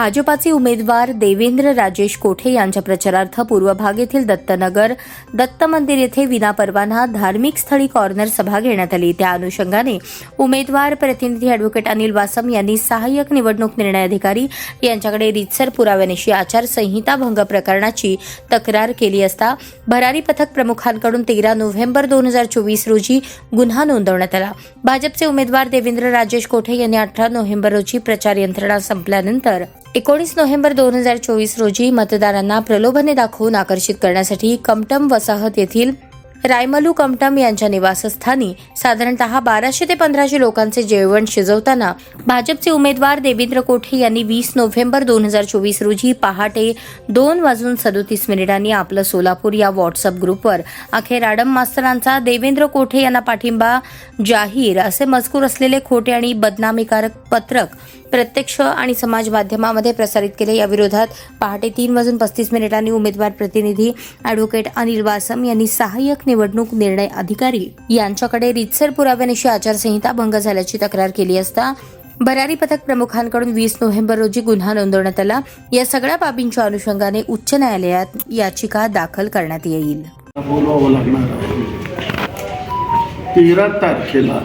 भाजपाचे उमेदवार देवेंद्र राजेश कोठे यांच्या प्रचारार्थ पूर्व भाग येथील दत्तनगर दत्त मंदिर येथे विनापरवाना धार्मिक स्थळी कॉर्नर सभा घेण्यात आली. त्या अनुषंगाने उमेदवार प्रतिनिधी अॅडव्होकेट अनिल वासम यांनी सहाय्यक निवडणूक निर्णय अधिकारी यांच्याकडे रितसर पुराव्यानिशी आचारसंहिता भंग प्रकरणाची तक्रार केली असता भरारी पथक प्रमुखांकडून तेरा नोव्हेंबर दोन हजार चोवीस रोजी गुन्हा नोंदवण्यात आला. भाजपचे उमेदवार देवेंद्र राजेश कोठे यांनी अठरा नोव्हेंबर रोजी प्रचार यंत्रणा संपल्यानंतर एकोणीस नोव्हेंबर दोन हजार चोवीस रोजी मतदारांना प्रलोभने दाखवून आकर्षित करण्यासाठी कमटम वसाहत येथील रायमलू कमटम यांच्या निवासस्थानी साधारणतः बाराशे ते पंधराशे लोकांचे जेवण शिजवताना भाजपचे उमेदवार देवेंद्र कोठे यांनी वीस नोव्हेंबर दोन हजार चोवीस रोजी पहाटे दोन वाजून सदोतीस मिनिटांनी आपलं सोलापूर या व्हॉट्सअप ग्रुपवर अखेर आडम मास्तरांचा देवेंद्र कोठे यांना पाठिंबा जाहीर असे मजकूर असलेले खोटे आणि बदनामीकारक पत्रक प्रत्यक्ष आणि समाज माध्यमामध्ये प्रसारित केले. या विरोधात पहाटे तीन वाजून पस्तीस मिनिटांनी उमेदवार प्रतिनिधी अॅडव्होकेट अनिल वासम यांनी सहाय्यक निवडणूक निर्णय अधिकारी यांच्याकडे रितसर पुराव्यानिशी आचारसंहिता भंग झाल्याची तक्रार केली असता भरारी पथक प्रमुखांकडून वीस नोव्हेंबर रोजी गुन्हा नोंदवण्यात आला. या सगळ्या बाबींच्या अनुषंगाने उच्च न्यायालयात याचिका दाखल करण्यात येईल. बोलावं लागणार तेरा तारखेला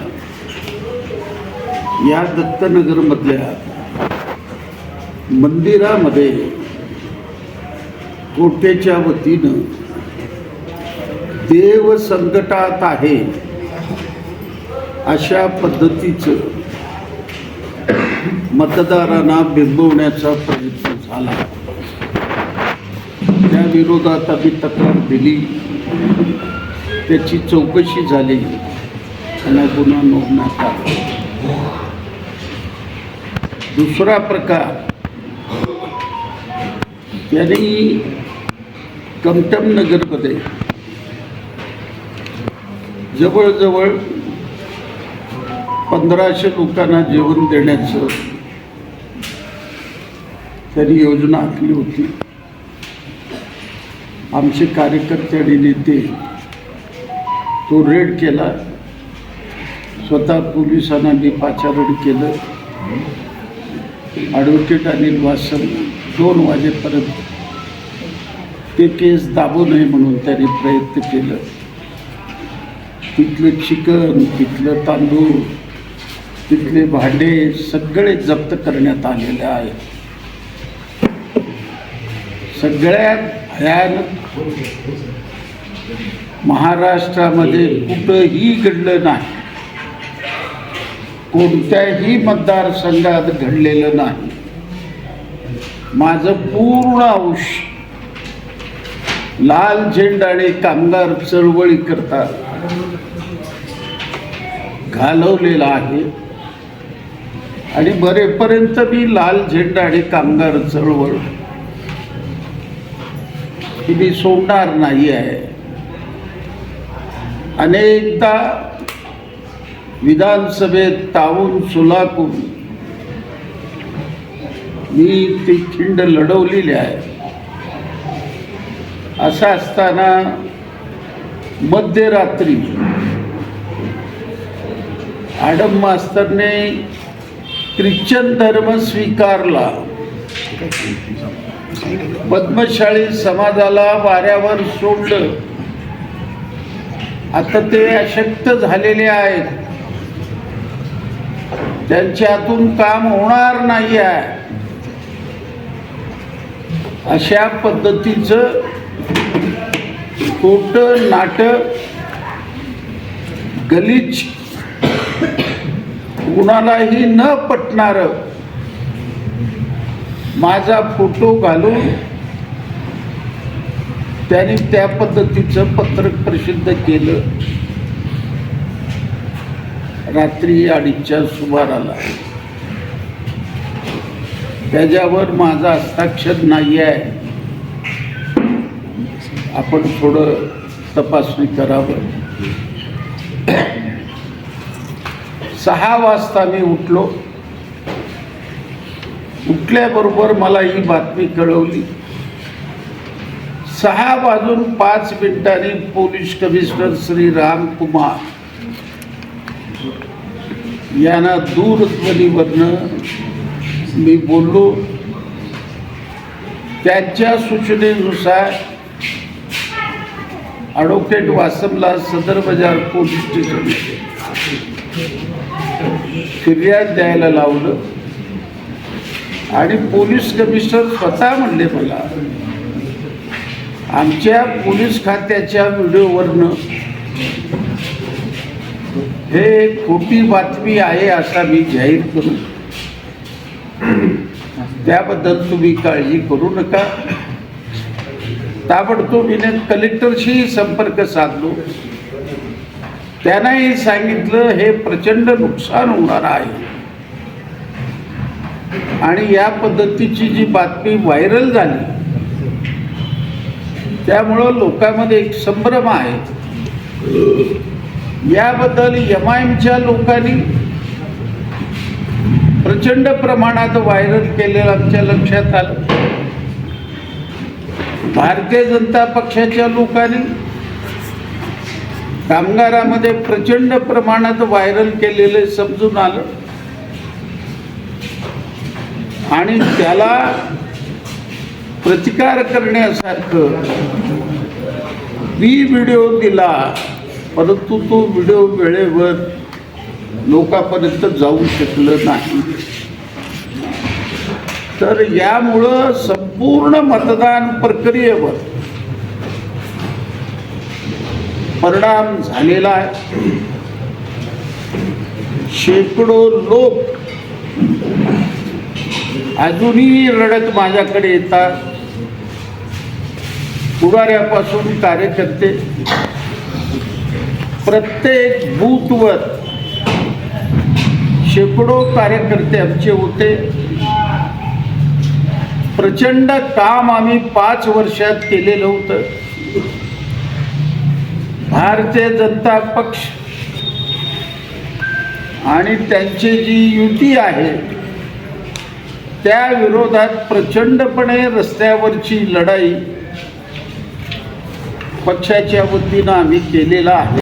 या दत्तनगरमधल्या मंदिरामध्ये कोटेच्या वतीनं देव संकटात आहे अशा पद्धतीचं मतदारांना बिंबवण्याचा प्रयत्न झाला. त्या विरोधात आम्ही तक्रार दिली. त्याची चौकशी झाली. आणि गुन्हा नोंदण्यात आला. दुसरा प्रकार. त्यांनी कमटम नगरमध्ये जवळजवळ पंधराशे लोकांना जेवण देण्याचं त्यांनी योजना आखली होती. आमचे कार्यकर्ते आणि नेते तो रेड केला. स्वतः पोलिसांना मी पाचारण केलं. ॲडव्होकेट अनिल वासन दोन वाजेपर्यंत. ते केस दाबू नये म्हणून त्यांनी प्रयत्न केलं. तिथलं चिकन तिथलं तांदूळ तिथले भांडे सगळे जप्त करण्यात आलेले आहेत सगळ्यात भयानक महाराष्ट्रामध्ये कुठंही घडलं नाही. कोणत्याही मतदारसंघात घडलेलं नाही. माझं पूर्ण आयुष्य लाल झेंडा आणि कामगार चळवळी करता घालवलेला आहे. आणि बरेपर्यंत मी लाल झेंडा आणि कामगार चळवळ ही मी सोडणार नाही आहे अनेकदा विधानसभेत तावून सुलाकून मी ती खिंड लढवलेली आहे. असं असताना मध्यरात्री आडम मास्तरने ख्रिश्चन धर्म स्वीकारला. पद्मशाळी समाजाला वाऱ्यावर सोडलं. आता ते अशक्त झालेले आहेत. त्यांच्यातून काम होणार नाही आहे अशा पद्धतीचं खोट नाटक गलीच कुणालाही न पटणार माझा फोटो घालून त्यांनी त्या पद्धतीचं पत्रक प्रसिद्ध केलं. रात्री अडीचच्या सुमाराला. त्याच्यावर माझा हस्ताक्षर नाही आहे. आपण थोडं तपासणी करावं. सहा वाजता मी उठलो. उठल्याबरोबर मला ही बातमी कळवली. सहा वाजून पाच मिनिटांनी पोलीस कमिशनर श्री रामकुमार यांना दूरध्वनीवरनं मी बोललो. त्यांच्या सूचनेनुसार ॲडव्होकेट वासमला सदर बाजार पोलीस स्टेशन फिर्याद द्यायला लावलं. आणि पोलीस कमिशनर स्वतः म्हणले मला आमच्या पोलीस खात्याच्या व्हिडिओवरनं हे खोटी बातमी आहे असा मी जाहीर करू. त्याबद्दल तुम्ही काळजी करू नका. ताबडतोब ताबडतोबीने कलेक्टरशी संपर्क साधलो. त्यांनाही सांगितलं हे प्रचंड नुकसान होणार आहे. आणि या पद्धतीची जी बातमी व्हायरल झाली त्यामुळं लोकांमध्ये एक संभ्रम आहे. याबद्दल एम आय एमच्या लोकांनी प्रचंड प्रमाणात व्हायरल केलेलं आमच्या लक्षात आलं. भारतीय जनता पक्षाच्या लोकांनी कामगारामध्ये प्रचंड प्रमाणात व्हायरल केलेले समजून आलं. आणि त्याला प्रतिकार करण्यासारखं मी व्हिडिओ दिला. परंतु तो व्हिडिओ वेळेवर लोकांपर्यंत जाऊ शकलं नाही. तर यामुळं संपूर्ण मतदान प्रक्रियेवर परिणाम झालेला आहे. शेकडो लोक अजूनही रडत माझ्याकडे येतात. पुढाऱ्यापासून कार्यकर्ते प्रत्येक बूथवर शेकडो कार्यकर्ते आमचे होते. प्रचंड काम आम्ही पाच वर्षात केलेलं होतं. भारतीय जनता पक्ष आणि त्यांची जी युती आहे त्या विरोधात प्रचंडपणे रस्त्यावरची लढाई पक्षाच्या वतीनं आम्ही केलेला आहे.